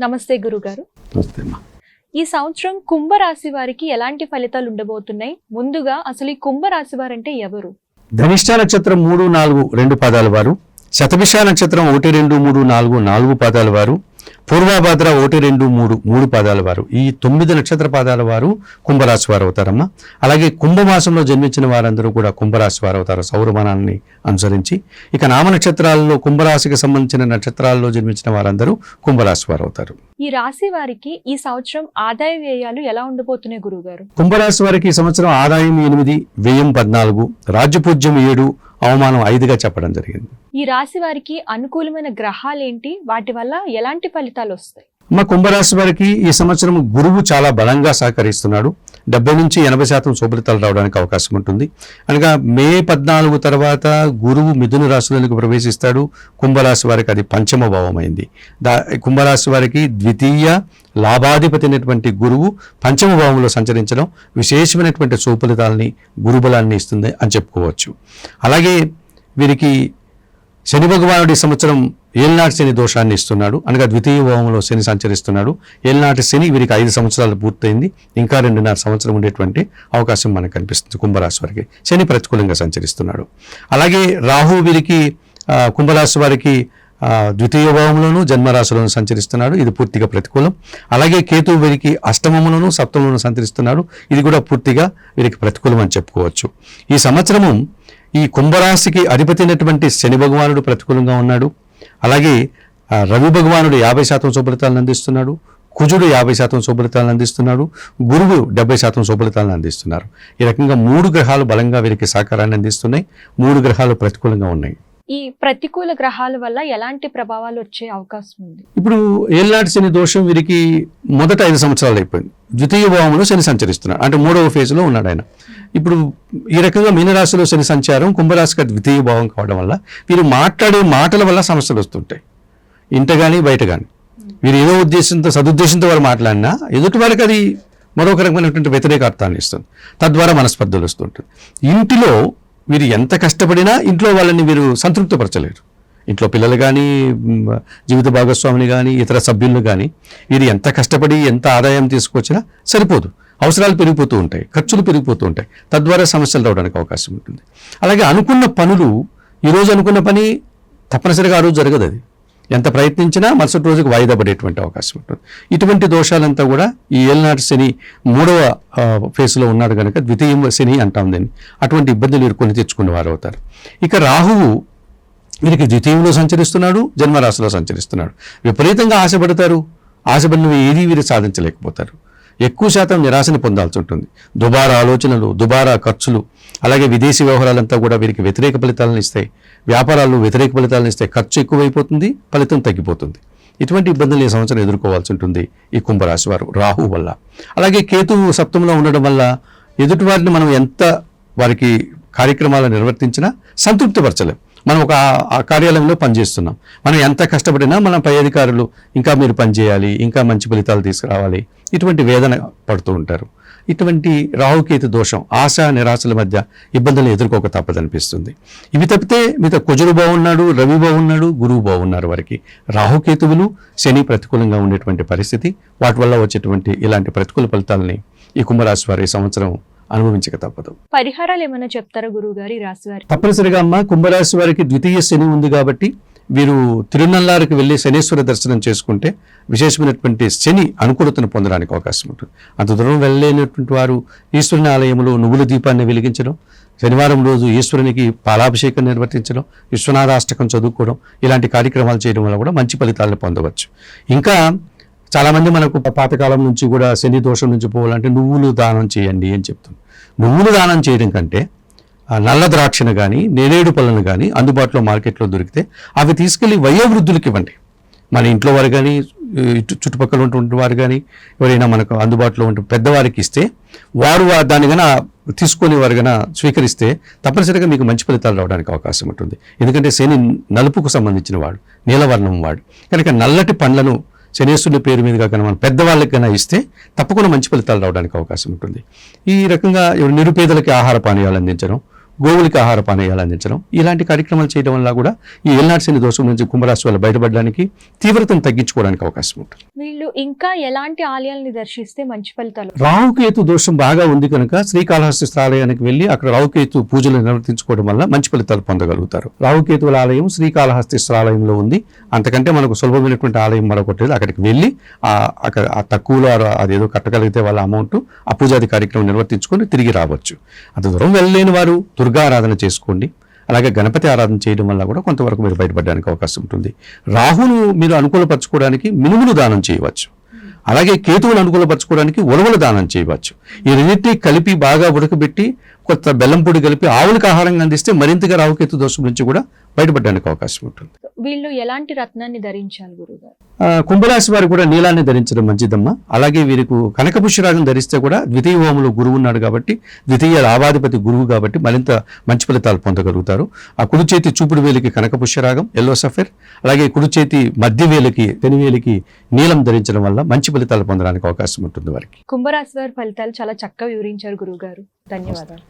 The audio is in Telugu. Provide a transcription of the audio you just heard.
నమస్తే గురుగారు. నమస్తే అమ్మా. ఈ సంవత్సరం కుంభరాశి వారికి ఎలాంటి ఫలితాలు ఉండబోతున్నాయి? ముందుగా అసలు ఈ కుంభరాశి వారంటే ఎవరు? ధనిష్ట నక్షత్రం మూడు నాలుగు రెండు పాదాల వారు. శతభిష నక్షత్రం ఒకటి రెండు మూడు నాలుగు నాలుగు పాదాల వారు. పూర్వభద్ర ఒకటి రెండు మూడు మూడు పాదాల వారు. ఈ తొమ్మిది నక్షత్ర పాదాల వారు కుంభరాశి వారు అవుతారమ్మా అలాగే కుంభమాసంలో జన్మించిన వారందరూ కూడా కుంభరాశి వారు అవుతారు సౌరమానాన్ని అనుసరించి. ఇక నామ నక్షత్రాలలో కుంభరాశికి సంబంధించిన నక్షత్రాల్లో జన్మించిన వారందరూ కుంభరాశి వారు అవుతారు ఈ రాశి వారికి ఈ సంవత్సరం ఆదాయ వ్యయాలు ఎలా ఉండబోతున్నాయి గురుగారు కుంభరాశి వారికి ఈ సంవత్సరం ఆదాయం ఎనిమిది వ్యయం పద్నాలుగు రాజ్యపూజ్యం ఏడు అవమానం ఐదుగా చెప్పడం జరిగింది. ఈ రాశి వారికి అనుకూలమైన గ్రహాలు ఏంటి వాటి వల్ల ఎలాంటి ఫలితాలు వస్తాయి? మా కుంభరాశి వారికి ఈ సంవత్సరం గురువు చాలా బలంగా సహకరిస్తున్నాడు. డెబ్బై నుంచి ఎనభై శాతం శుభలితాలు రావడానికి అవకాశం ఉంటుంది. అనగా మే పద్నాలుగు తర్వాత గురువు మిథున రాశులకు ప్రవేశిస్తాడు. కుంభరాశి వారికి అది పంచమ భావమైంది దా కుంభరాశి వారికి ద్వితీయ లాభాధిపతి అయినటువంటి గురువు పంచమ భావంలో సంచరించడం విశేషమైనటువంటి సుఫలితాలని గురుబలాన్ని ఇస్తుంది అని చెప్పుకోవచ్చు. అలాగే వీరికి శని భగవానుడి ఈ సంవత్సరం ఏల్నాటి శని దోషాన్ని ఇస్తున్నాడు. అనగా ద్వితీయ భావంలో శని సంచరిస్తున్నాడు. ఏల్నాటి శని వీరికి ఐదు సంవత్సరాలు పూర్తయింది. ఇంకా రెండున్నర సంవత్సరం ఉండేటువంటి అవకాశం మనకు కనిపిస్తుంది కుంభరాశి వారికి. శని ప్రతికూలంగా సంచరిస్తున్నాడు. అలాగే రాహు వీరికి కుంభరాశి వారికి ద్వితీయ భావంలోనూ జన్మరాశిలోను సంచరిస్తున్నాడు. ఇది పూర్తిగా ప్రతికూలం. అలాగే కేతు వీరికి అష్టమంలోనూ సప్తమంలోనూ సంచరిస్తున్నాడు. ఇది కూడా పూర్తిగా వీరికి ప్రతికూలం అని చెప్పుకోవచ్చు. ఈ సంవత్సరము ఈ కుంభరాశికి అధిపతి అయినటువంటి శని భగవానుడు ప్రతికూలంగా ఉన్నాడు. అలాగే రవి భగవానుడు యాభై శాతం శుభలితాలను అందిస్తున్నాడు. కుజుడు యాభై శాతం శుభలితాలను అందిస్తున్నాడు. గురువు డెబ్బై శాతం శుభలితాలను అందిస్తున్నారు. ఈ రకంగా మూడు గ్రహాలు బలంగా వీరికి సహకారాన్ని అందిస్తున్నాయి. మూడు గ్రహాలు ప్రతికూలంగా ఉన్నాయి. ఈ ప్రతికూల గ్రహాల వల్ల ఎలాంటి ప్రభావాలు వచ్చే అవకాశం ఉంది? ఇప్పుడు ఏళ్ళనాటి శని దోషం వీరికి మొదట ఐదు సంవత్సరాలు అయిపోయింది. ద్వితీయ భావంలో శని సంచరిస్తున్నాడు. అంటే మూడవ ఫేజ్లో ఉన్నాడు ఆయన. ఇప్పుడు ఈ రకంగా మీనరాశిలో శని సంచారం కుంభరాశికి ద్వితీయ భావం కావడం వల్ల వీరు మాట్లాడే మాటల వల్ల సమస్యలు వస్తుంటాయి. ఇంట కానీ బయట కానీ వీరు ఏదో ఉద్దేశంతో సదుద్దేశంతో వారు మాట్లాడినా ఎదుటి వారికి అది మరొక రకమైనటువంటి వ్యతిరేక అర్థాన్ని ఇస్తుంది. తద్వారా మనస్పర్ధలు వస్తుంటుంది ఇంటిలో వీరు ఎంత కష్టపడినా ఇంట్లో వాళ్ళని వీరు సంతృప్తిపరచలేరు. ఇంట్లో పిల్లలు కానీ జీవిత భాగస్వామిని కానీ ఇతర సభ్యులను కానీ వీరు ఎంత కష్టపడి ఎంత ఆదాయం తీసుకొచ్చినా సరిపోదు. అవసరాలు పెరిగిపోతూ ఉంటాయి ఖర్చులు పెరిగిపోతూ ఉంటాయి. తద్వారా సమస్యలు రావడానికి అవకాశం ఉంటుంది. అలాగే అనుకున్న పనులు ఈరోజు అనుకున్న పని తప్పనిసరిగా ఆ రోజు జరగదు అది. ఎంత ప్రయత్నించినా మరుసటి రోజుకు వాయిదా పడేటువంటి అవకాశం ఉంటుంది. ఇటువంటి దోషాలంతా కూడా ఈ ఏలనాటి శని మూడవ ఫేస్లో ఉన్నాడు కనుక ద్వితీయ శని అంటాం దీన్ని. అటువంటి ఇబ్బందులు ఎదుర్కొని తెచ్చుకునే వారు అవుతారు. ఇక రాహువు వీరికి ద్వితీయంలో సంచరిస్తున్నాడు జన్మరాశిలో సంచరిస్తున్నాడు. విపరీతంగా ఆశపడతారు. ఆశపడినవి ఏది వీరు సాధించలేకపోతారు. ఎక్కువ శాతం నిరాశని పొందాల్సి ఉంటుంది. దుబారా ఆలోచనలు దుబారా ఖర్చులు అలాగే విదేశీ వ్యవహారాలంతా కూడా వీరికి వ్యతిరేక ఫలితాలను ఇస్తాయి. వ్యాపారాలు వ్యతిరేక ఫలితాలను ఇస్తాయి ఖర్చు ఎక్కువైపోతుంది ఫలితం తగ్గిపోతుంది. ఇటువంటి ఇబ్బందులు ఈ సంవత్సరం ఎదుర్కోవాల్సి ఉంటుంది ఈ కుంభరాశి వారు రాహు వల్ల. అలాగే కేతువు సప్తంలో ఉండడం వల్ల ఎదుటివారిని మనం ఎంత వారికి కార్యక్రమాలు నిర్వర్తించినా సంతృప్తిపరచలేం. మనం ఒక కార్యాలయంలో పనిచేస్తున్నాం. మనం ఎంత కష్టపడినా మన పై అధికారులు ఇంకా మీరు పనిచేయాలి ఇంకా మంచి ఫలితాలు తీసుకురావాలి. ఇటువంటి వేదన పడుతూ ఉంటారు. ఇటువంటి రాహుకేతు దోషం ఆశ నిరాశల మధ్య ఇబ్బందులు ఎదుర్కోక తప్పదనిపిస్తుంది ఇవి తప్పితే మిగతా కుజుడు బాగున్నాడు రవి బాగున్నాడు గురువు బాగున్నారు వారికి. రాహుకేతువులు శని ప్రతికూలంగా ఉండేటువంటి పరిస్థితి వాటి వల్ల వచ్చేటువంటి ఇలాంటి ప్రతికూల ఫలితాలని ఈ కుంభరాశి వారు ఈ సంవత్సరం అనుభవించక తప్పదు. పరిహారాలు ఏమైనా చెప్తారా గురువు గారు ఈ రాశి వారికి తప్పనిసరిగా అమ్మ కుంభరాశి వారికి ద్వితీయ శని ఉంది కాబట్టి వీరు తిరునల్లారికి వెళ్ళి శనీశ్వర దర్శనం చేసుకుంటే విశేషమైనటువంటి శని అనుకూలతను పొందడానికి అవకాశం ఉంటుంది. అంత దూరం వెళ్ళలేనటువంటి వారు ఈశ్వరుని ఆలయంలో నువ్వుల దీపాన్ని వెలిగించడం శనివారం రోజు ఈశ్వరునికి పాలాభిషేకం నిర్వర్తించడం విశ్వనాథాష్టకం చదువుకోవడం ఇలాంటి కార్యక్రమాలు చేయడం వల్ల కూడా మంచి ఫలితాలను పొందవచ్చు. ఇంకా చాలామంది మనకు పాతకాలం నుంచి కూడా శని దోషం నుంచి పోవాలంటే నువ్వులు దానం చేయండి అని చెప్తుంది నువ్వులు దానం చేయడం కంటే నల్ల ద్రాక్షను కానీ నేరేడు పళ్ళను కానీ అందుబాటులో మార్కెట్లో దొరికితే అవి తీసుకెళ్ళి వయోవృద్ధులకి ఇవ్వండి. మన ఇంట్లో వారు కానీ ఇటు చుట్టుపక్కల ఉంటున్న వారు కానీ ఎవరైనా మనకు అందుబాటులో ఉంటే పెద్దవారికి ఇస్తే వారు వా- దాన్ని గన తీసుకొని వారు గన స్వీకరిస్తే తప్పనిసరిగా మీకు మంచి ఫలితాలు రావడానికి అవకాశం ఉంటుంది. ఎందుకంటే శని నలుపుకు సంబంధించిన వాడు నీలవర్ణం వాడు. కనుక నల్లటి పండ్లను శనేశ్వరుని పేరు మీదుగా కనుక మనం పెద్దవాళ్ళకి కన్నా ఇస్తే తప్పకుండా మంచి ఫలితాలు రావడానికి అవకాశం ఉంటుంది. ఈ రకంగా నిరుపేదలకి ఆహార పానీయాలు అందించడం గోవులకి ఆహార పానీయాలు అందించడం ఇలాంటి కార్యక్రమాలు చేయడం వల్ల కూడా ఈ శని దోషం నుంచి కుంభరాశి వాళ్ళు బయటపడడానికి తీవ్రతను తగ్గించుకోవడానికి అవకాశం ఉంటుంది. వీళ్ళు ఇంకా ఎలాంటి ఆలయాల్ని దర్శిస్తే మంచి ఫలితాలు? రాహుకేతు దోషం బాగా ఉంది కనుక శ్రీకాళహస్తి ఆలయానికి వెళ్ళి అక్కడ రాహుకేతు పూజలు నిర్వర్తించుకోవడం వల్ల మంచి ఫలితాలు పొందగలుగుతారు. రాహుకేతువుల ఆలయం శ్రీకాళహస్తి ఆలయంలో ఉంది. అంతకంటే మనకు సులభమైనటువంటి ఆలయం మరొకటి అక్కడికి వెళ్ళి ఆ అక్కడ ఆ తక్కువలో అదేదో కట్టగలిగితే వాళ్ళ అమౌంట్ ఆ పూజాది కార్యక్రమం నిర్వర్తించుకొని తిరిగి రావచ్చు. అంత దూరం వెళ్ళలేని వారు దుర్గా ఆరాధన చేసుకోండి. అలాగే గణపతి ఆరాధన చేయడం వల్ల కూడా కొంతవరకు మీరు బయటపడడానికి అవకాశం ఉంటుంది. రాహును మీరు అనుకూలపరచుకోవడానికి మినుములు దానం చేయవచ్చు. అలాగే కేతువులు అనుకూలపరచుకోవడానికి ఉలవలు దానం చేయవచ్చు. ఈ రెండింటినీ కలిపి బాగా ఉడకబెట్టి కొత్త బెల్లం పొడి కలిపి ఆవులకు ఆహారంగా అందిస్తే మరింతగా రాహుకేతు దోషం నుంచి కూడా బయటపడడానికి అవకాశం ఉంటుంది. వీళ్ళు ఎలాంటి రత్నాన్ని ధరించాలి గురుగారు? కుంభరాశి వారు కూడా నీలాన్ని ధరించడం మంచిదమ్మా. అలాగే వీరికి కనక పుష్యరాగం ధరిస్తే కూడా ద్వితీయ హోమంలో గురువు ఉన్నాడు కాబట్టి ద్వితీయ లాభాధిపతి గురువు కాబట్టి మరింత మంచి ఫలితాలు పొందగలుగుతారు. ఆ కుడి చేతి చూపుడు వేలికి కనక పుష్యరాగం ఎల్లో సఫెర్ అలాగే కుడి చేతి మధ్య వేలికి పెనువేలికి నీలం ధరించడం వల్ల మంచి ఫలితాలు పొందడానికి అవకాశం ఉంటుంది వారికి. కుంభరాశి వారి ఫలితాలు చాలా చక్కగా వివరించారు గురుగారు. ధన్యవాదాలు.